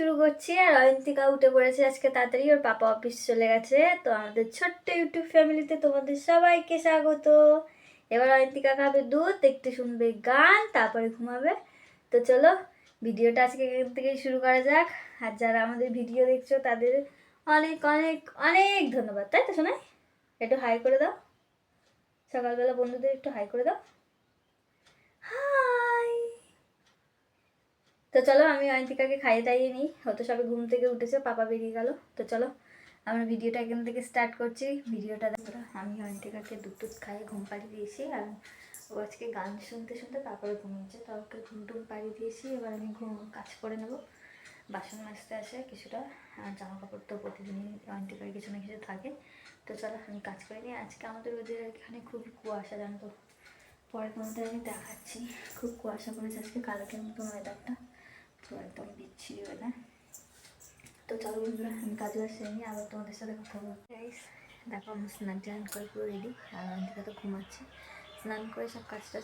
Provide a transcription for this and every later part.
শুরু করছি আর অয়ন্তিকা উঠে পড়েছে আজকে তাড়াতাড়ি, ওর পাপা অফিস চলে গেছে। তো আমাদের ছোট্ট ইউটিউব ফ্যামিলিতে তোমাদের সবাইকে স্বাগত। এবার অয়ন্তিকা খাবে দুধ, একটু শুনবে গান, তারপরে ঘুমাবে। তো চলো, ভিডিওটা আজকে এখান থেকেই শুরু করা যাক। আর যারা আমাদের ভিডিও দেখছ, তাদের অনেক অনেক অনেক ধন্যবাদ। তাই তো শোনাই একটু হাই করে দাও। সকালবেলা বন্ধুদের একটু হাই করে দাও। হাই তো চলো, আমি অয়ন্তিকাকে খাইয়ে টাইয়ে নিই। হয়তো সবে ঘুম থেকে উঠেছে, পাপা বেরিয়ে গেল। তো চলো, আমরা ভিডিওটা এখান থেকে স্টার্ট করছি। ভিডিওটা আমি অয়ন্তিকাকে দুধ টুধ খাইয়ে ঘুম পাড়িয়ে দিয়েছি, আর ও আজকে গান শুনতে শুনতে তারপরে ঘুমিয়েছে। তো ওকে ঘুম টুম পাড়িয়ে দিয়েছি, এবার আমি ঘুম, কাজ করে নেব। বাসন মাজতে আসে কিছুটা, আর জামা কাপড় তো প্রতিদিনই অয়ন্তিকার কিছু না কিছু থাকে। তো চলো, আমি কাজ করে নিই। আজকে আমাদের ওদের এখানে খুবই কুয়াশা, জানো তো? পরে তোমাদের আমি দেখাচ্ছি। খুব কুয়াশা পড়েছে আজকে, কালকের মতন ওয়েদারটা একদম বিচ্ছিরি ওয়েদার তো চলো বন্ধুরা, আমি কাজে আসে নিয়ে আবার তোমাদের সাথে কথা বলব গাইস দেখো, আমি স্নান টান করে পুরো রেডি আর অন্তিকা তো ঘুমাচ্ছি। স্নান করে সব কাজটা,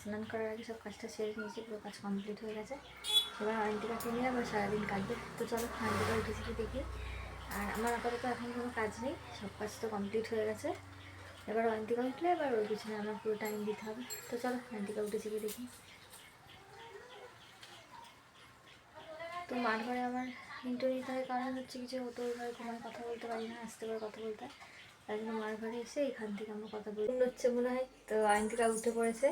স্নান করার আগে সব কাজটা সেরে নিয়েছি, পুরো কাজ কমপ্লিট হয়ে গেছে। এবার অন্তিকাকে নিয়ে আবার সারাদিন কাটবে তো চলো, অন্তিকা উঠেছি দেখি। আর আমার আপাতত এখন কোনো কাজ নেই, সব কাজ তো কমপ্লিট হয়ে গেছে। এবার অন্তিকা উঠলে, এবার ওর পিছনে আমার পুরো টাইম দিতে হবে। তো চলো, অন্তিকা উঠেছি দেখি। তো মার ঘরে আমার ইন্টারভিউ হয়, কারণ হচ্ছে কিছু হতো ঘরে ঘুমায় কথা বলতে পারি না, আসতে পারে কথা বলতে তাই জন্য মার ঘরে এসে এখান থেকে আমরা কথা বলি। হচ্ছে, মনে হয়, তো আয়ন্তিকা উঠে পড়েছে।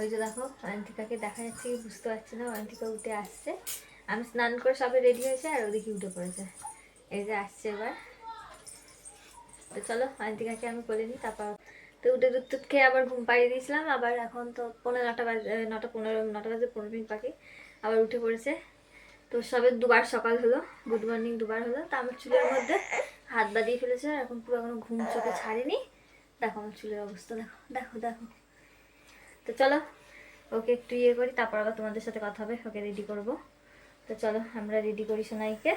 ওই যে দেখো আয়ন্তিকাকে দেখা যাচ্ছে কি বুঝতে পারছি না আয়ন্তিকা উঠে আসছে। আমি স্নান করে সবে রেডি হয়েছে, আর ওদিকে উঠে পড়েছে। এই যে আসছে এবার। তো চলো আয়ন্তিকাকে আমি করে নিই, তারপর তো উঠে দুধ টুধ খেয়ে আবার ঘুম পাড়িয়ে দিয়েছিলাম। আবার এখন তো পনেরো নটা বাজে, নটা পনেরো, নটা বাজে পনেরো মিনিট বাকি। আবার উঠে পড়েছে। তো সবে দুবার সকাল হলো, গুড মর্নিং দুবার হলো। তা আমার চুলের মধ্যে হাত বাঁধিয়ে ফেলেছে, আর এখন পুরো এখনও ঘুম চোখে ছাড়েনি। দেখো আমার চুলের অবস্থা, দেখো দেখো দেখো। তো চলো, ওকে একটু ইয়ে করি, তারপর আবার তোমাদের সাথে কথা হবে, ওকে রেডি করব। তো চলো, আমরা রেডি করি সোনাইকে।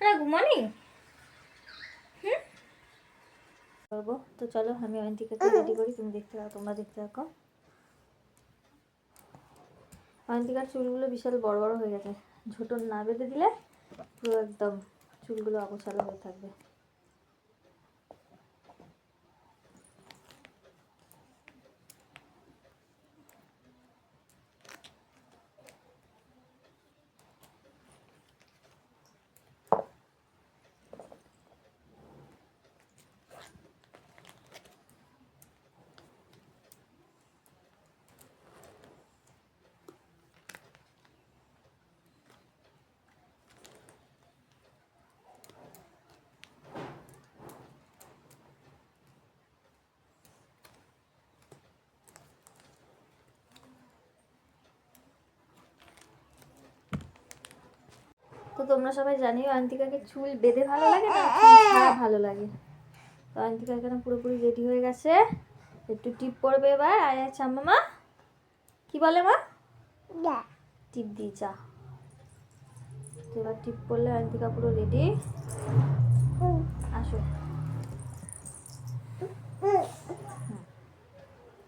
হ্যাঁ গুড মর্নিং। হুম? করব। তো চলো, আমি অয়ন্তিকে রেডি করি, তুমি দেখতে থাকো, তোমরা দেখতে থাকো। অয়ন্তিকার চুলগুলো বিশাল বড় বড় হয়ে গেছে। ঝোটন না বেঁধে দিলে পুরো একদম চুলগুলো অগোছালো হয়ে থাকবে। তোমরা সবাই জানিও আন্তিকাকে চুল বেঁধে ভালো লাগে না? চুল ছাড়া ভালো লাগে। তো আন্তিকা এখানে পুরোপুরি রেডি হয়ে গেছে? একটু টিপ পড়বে এবার। আর আচ্ছা মামা কি বলে মা? টিপ দিই যা। এবার টিপ পড়লে আন্তিকা পুরো রেডি আসো হুম।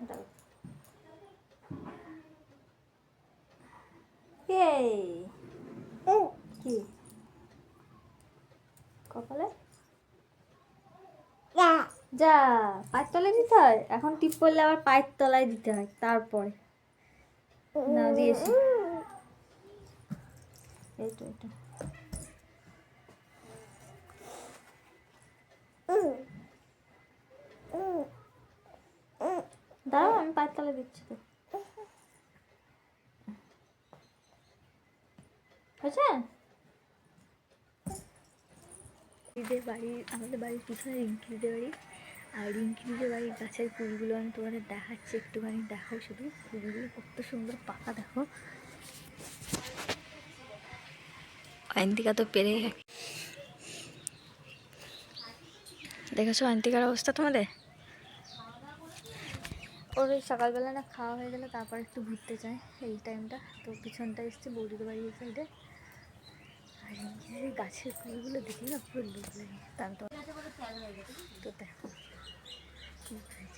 দাও। এই কি কপালে যা, পায়ের তলায় দিতে হয়? এখন টিপ করলে আবার পায়ের তলায় দিতে হয়, তারপরে। না, দিয়েছি। এই তো এটা দাঁড়াও, আমি পায়ের তলায় দিচ্ছি তো। হয়েছে? রিঙ্কিদের বাড়ি আমাদের বাড়ির পিছনে রিঙ্কিদের বাড়ি। আর রিঙ্কিদের বাড়ির গাছের ফুলগুলো আমি তোমাদের দেখাচ্ছি, একটুখানি দেখাও শুধু। ফুলগুলো কত সুন্দর পাতা দেখো। অয়ন্তিকা তো পেরে দেখেছ অয়ন্তিকার অবস্থা তোমাদের? ওর ওই সকালবেলা না খাওয়া হয়ে গেলে তারপর একটু ঘুরতে চায় এই টাইমটা। তো পিছনটা এসছে বৌদিদের বাড়ি এই সাইডে আর গাছের ফুলগুলো দেখি না পুরো লোক লাগে। তো দেখো কি হয়েছে চুল করে। বাপের বাড়ি সংসার করতে গেছিস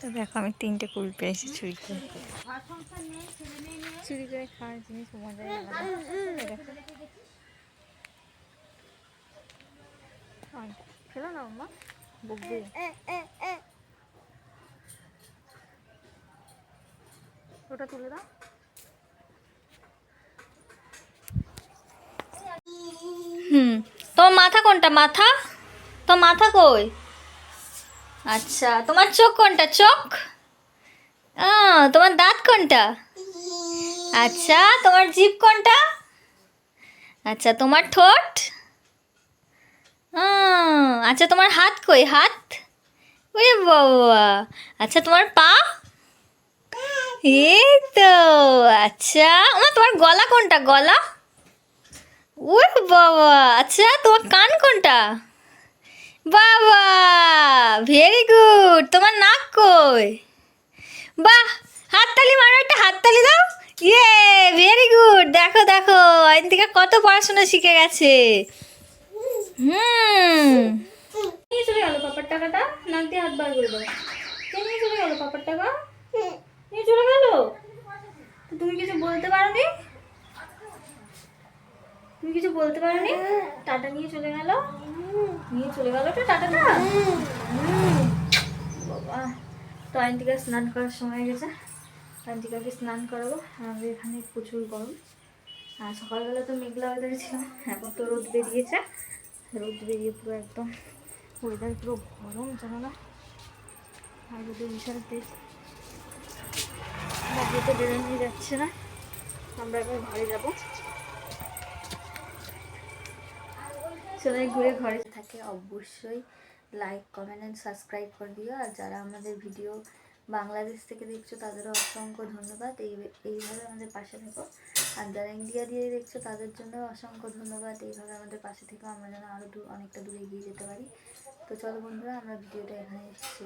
তো দেখো আমি তিনটে কুল পেয়েছি চুরি করে। চুরি করে খাওয়ার জিনিস আলাদা। খেলো না আম্মা বকবে ওটা তুলে দাও। হুম তোমার মাথা কোনটা? মাথা? তো মাথা কই? আচ্ছা তোমার চোখ কোনটা? চোখ? তোমার দাঁত কোনটা? আচ্ছা তোমার জিভ কোনটা? আচ্ছা তোমার ঠোঁট? আচ্ছা তোমার হাত কই? হাত? ওরে বাবা। আচ্ছা তোমার পা? এই তো আচ্ছা। আমার তোমার গলা কোনটা? গলা? ওরে বাবা। আচ্ছা তোমার কান কোনটা? বাবা ভেরি গুড তোমার নাক কই? বাহ হাততালি মারো একটা হাততালি দাও। ইয়ে ভেরি গুড দেখো দেখো থেকে কত পড়াশোনা শিখে গেছে। হুম। নিয়ে চলে গেল পাপার টাকাটা নাক দিয়ে হাত বার করে দেবো কে নিয়ে চলে গেল পাপার টাকা? নিয়ে চলে গেল? তুমি কিছু বলতে পারোনি? তুমি কিছু বলতে পারোনি? টাটা নিয়ে চলে গেল? নিয়ে চলে গেল তো টাটাটা। বাবা তো আইনটিকা স্নান করার সময় গেছে। আইনটিকাকে স্নান করাবো। আমাদের এখানে প্রচুর গরম। আর সকালবেলা তো মেঘলা ওয়েদার ছিল। এখন তো রোদ বেরিয়েছে। রোদ বেরিয়ে পুরো একদম ওয়েদার পুরো গরম জানো না? আর রোদের বিশাল তেজ বাইরে তো বেরোনো যাচ্ছে না। আমরা এবার ঘরে যাব। চলে ঘুরে ঘরে থাকে, অবশ্যই লাইক কমেন্ট অ্যান্ড সাবস্ক্রাইব করে দিও। আর যারা আমাদের ভিডিও বাংলাদেশ থেকে দেখছ, তাদেরও অসংখ্য ধন্যবাদ। এই, এইভাবে আমাদের পাশে থেকো। আর যারা ইন্ডিয়া দিয়ে দেখছ, তাদের জন্য অসংখ্য ধন্যবাদ। এইভাবে আমাদের পাশে থেকো, আমরা যেন আরও দূর, অনেকটা দূরে এগিয়ে যেতে পারি। তো চলো বন্ধুরা, আমরা ভিডিওটা এখানে শেষ